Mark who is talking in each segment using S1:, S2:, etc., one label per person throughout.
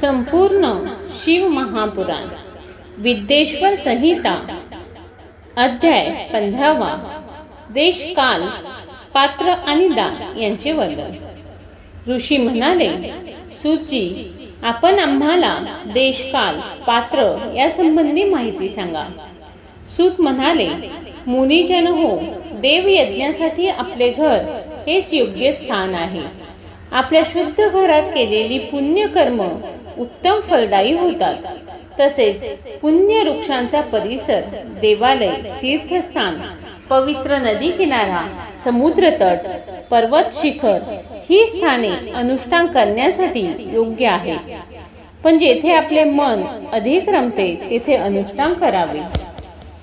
S1: संपूर्ण शिव महापुराण. विद्येश्वर संहिता अध्याय पंधरावा. देश काल पात्र आणि दान यांचे वर्णन. ऋषी म्हणाले सूची आपण आम्हाला देशकाल पात्र या संबंधी माहिती सांगा. सूत म्हणाले मुनीजन हो देव यज्ञासाठी आपले घर हेच योग्य स्थान आहे. आपल्या शुद्ध घरात केलेली पुण्यकर्म उत्तम फलदायी होतात. तसेच पुण्य वृक्षांचा परिसर देवालय तीर्थस्थान पवित्र नदी किनारा समुद्र तट पर्वत शिखर ही स्थाने अनुष्ठान करण्यासाठी योग्य आहे पण जेथे आपले मन अधिक रमते तेथे अनुष्ठान करावे.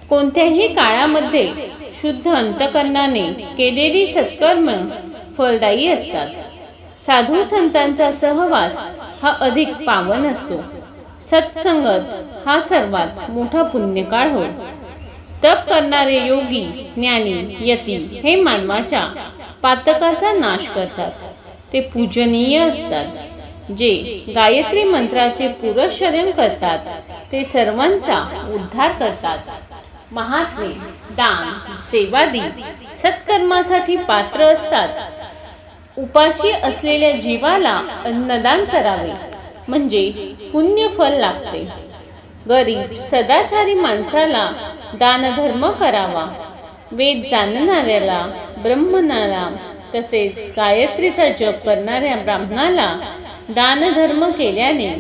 S1: कोणत्याही काळामध्ये शुद्ध अंतकरणाने केलेली सत्कर्म फलदायी असतात. साधू संतांचा सहवास हा अधिक पावन असतो. सत्संगत हा सर्वात मोठा पुण्यकाळ होय. तप करणारे योगी ज्ञानी यती हे मानवाच्या पातकाचा नाश करतात. ते पूजनीय असतात. जे गायत्री मंत्राचे पुरश्चरण करतात ते सर्वांचा उद्धार करतात. महात्मे दान सेवादी सत्कर्मासाठी पात्र असतात. उपाशी असलेल्या जीवाला अन्नदान करावे. म्हणजे पुण्य फल लागते. गरीब सदाचारी माणसाला दानधर्म करावा. वेद जाणणाऱ्याला ब्रह्मणाला तसेच गायत्रीचा जप करणाऱ्या ब्राह्मणाला दानधर्म केल्याने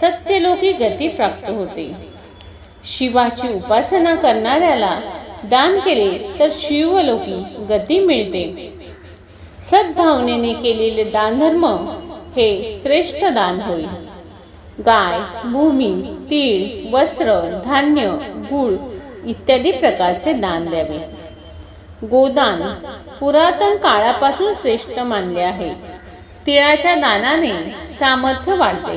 S1: सत्यलोकी गती प्राप्त होते. शिवाची उपासना करणाऱ्याला दान केले तर शिवलोकी गती मिळते. सद्भावनेने केलेले दानधर्म हे श्रेष्ठ दान होईल गाय भूमी तीळ वस्त्र धान्य गुळ इत्यादी प्रकारचे दान द्यावे. गोदान पुरातन काळापासून श्रेष्ठ मानले आहे. तिळाच्या दानाने सामर्थ्य वाढते.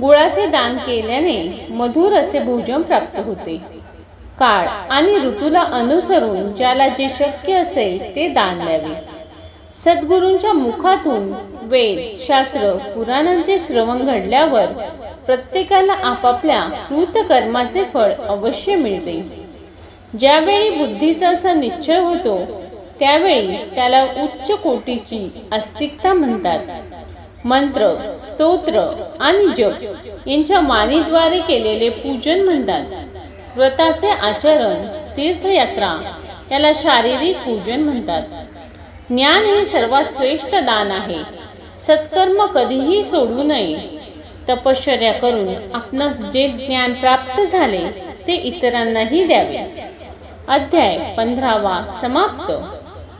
S1: गुळाचे दान केल्याने मधुर असे भोजन प्राप्त होते. काळ आणि ऋतूला अनुसरून ज्याला जे शक्य असेल ते दान द्यावे. सद्गुरूंच्या मुखातून वेद शास्त्र पुराणांचे श्रवण घडल्यावर प्रत्येकाला आपापल्या कृतकर्माचे फळ अवश्य मिळते. ज्यावेळी बुद्धीचा असा निश्चय होतो त्यावेळी त्याला उच्च कोटीची अस्तिकता म्हणतात. मंत्र स्तोत्र आणि जप यांच्या वाणीद्वारे केलेले पूजन म्हणतात. व्रताचे आचरण तीर्थयात्रा याला शारीरिक पूजन म्हणतात. ज्ञान हे सर्वात श्रेष्ठ दान आहे. सत्कर्म कधीही सोडू नये. तपश्चर्या करून आपणास जे ज्ञान प्राप्त झाले ते इतरांनाही द्यावे. अध्याय पंधरावा समाप्त.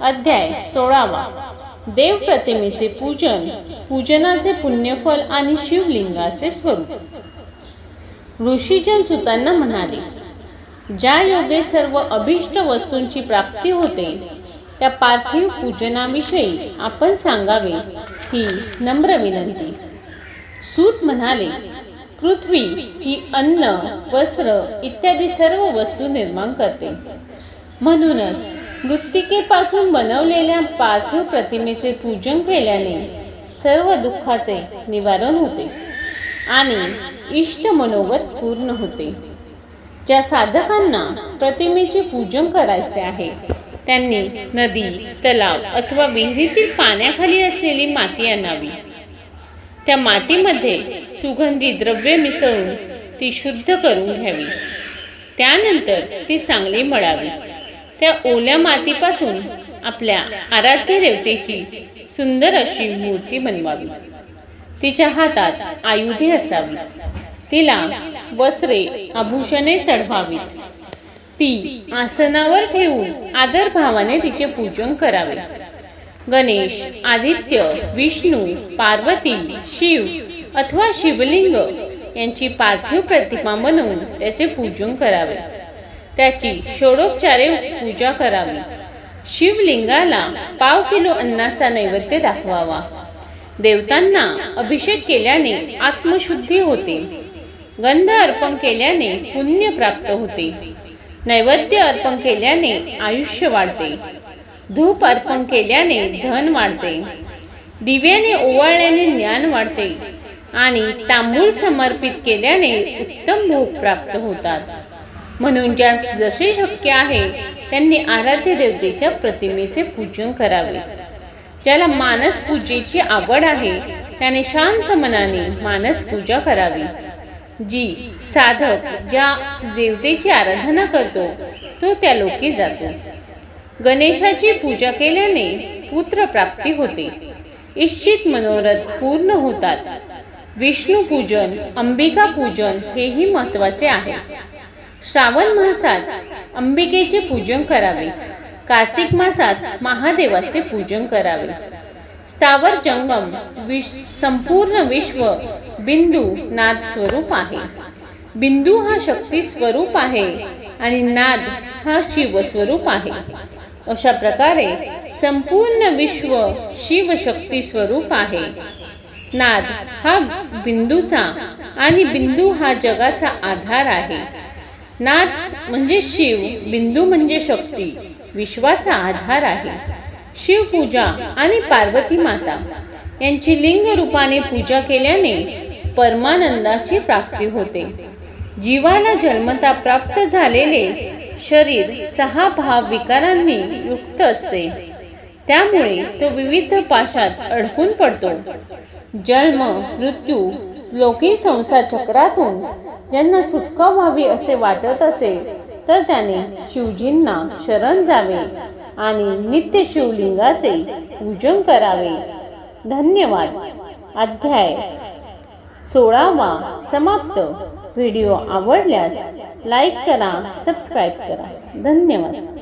S1: अध्याय सोळावा. देव प्रतिमेचे पूजन पूजनाचे पुण्यफल आणि शिवलिंगाचे स्वरूप. ऋषीजन सुतांना म्हणाले ज्या योगे सर्व अभिष्ट वस्तूंची प्राप्ती होते त्या पार्थिव पूजनाविषयी आपण सांगावे ही नम्र विनंती. सूत म्हणाले पृथ्वी ही अन्न वस्त्र इत्यादी सर्व वस्तू निर्माण करते. म्हणूनच मृत्तिकेपासून बनवलेल्या पार्थिव प्रतिमेचे पूजन केल्याने सर्व दुःखाचे निवारण होते आणि इष्ट मनोगत पूर्ण होते. ज्या साधकांना प्रतिमेचे पूजन करायचे आहे त्यांनी नदी तलाव अथवा विहिरीतील पाण्याखाली असलेली माती आणावी. त्या मातीमध्ये सुगंधी द्रव्य मिसळून ती शुद्ध करून घ्यावी. त्यानंतर ती चांगली मळावी. त्या ओल्या मातीपासून आपल्या आराध्य देवतेची सुंदर अशी मूर्ती बनवावी. तिच्या हातात आयुधे असावी. तिला वस्त्रे आभूषणे चढवावीत. ती आसनावर ठेवून आदर भावाने तिचे पूजन करावे. गणेश आदित्य विष्णू पार्वती शिव अथवा शिवलिंग यांची पार्थिव प्रतिमा बनवून त्याचे पूजन करावे. त्याची षोडोपचारे पूजा करावी. शिवलिंगाला पाव किलो अन्नाचा नैवेद्य दाखवावा. देवतांना अभिषेक केल्याने आत्मशुद्धी होते. गंध अर्पण केल्याने पुण्य प्राप्त होते. नैवेद्य अर्पण केल्याने आयुष्य वाढते. धूप अर्पण केल्याने धन वाढते. दिव्याने ओवाळल्याने ज्ञान वाढते. आणि तांबूळ समर्पित केल्याने उत्तम भोग प्राप्त होतात. म्हणून ज्यास जसे शक्य आहे त्यांनी आराध्य देवतेच्या प्रतिमेचे पूजन करावे. ज्याला मानस पूजेची आवड आहे त्याने शांत मनाने मानस पूजा करावी. जी साधक ज्या देवतेची आराधना करतो तो त्या लोकी जातो. गणेशाची पूजा केल्याने पुत्र प्राप्ती होते. इच्छित मनोरथ पूर्ण होतात. विष्णू पूजन अंबिका पूजन हेही महत्त्वाचे आहे. श्रावण मासात अंबिकेचे पूजन करावे. कार्तिक मासात महादेवाचे पूजन करावे. स्थावर जंगम विश संपूर्ण विश्व बिंदू नाद स्वरूप आहे. बिंदू हा शक्ती स्वरूप आहे आणि नाद हा शिव स्वरूप आहे. अशा प्रकारे संपूर्ण विश्व शिवशक्ती स्वरूप आहे. नाद हा बिंदूचा आणि बिंदू हा जगाचा आधार आहे. नाद म्हणजे शिव बिंदू म्हणजे शक्ती विश्वाचा आधार आहे. शिवपूजा आणि पार्वती माता. यांची लिंग रूपाने पूजा केल्याने परमानंदाची प्राप्ती होते. जीवाला जन्मता प्राप्त झालेले शरीर सहा भाव विकारांनी युक्त असते. त्यामुळे तो विविध पाशात अडकून पडतो. जन्म मृत्यू लोकी संसार चक्रातून ज्यांना सुटका व्हावी असे वाटत असेल तर त्याने शिवजींना शरण जावे. आणि नित्य शिवलिंगाचे पूजन करावे. धन्यवाद. अध्याय सोळावा समाप्त. व्हिडिओ आवडल्यास लाईक करा सबस्क्राईब करा. धन्यवाद.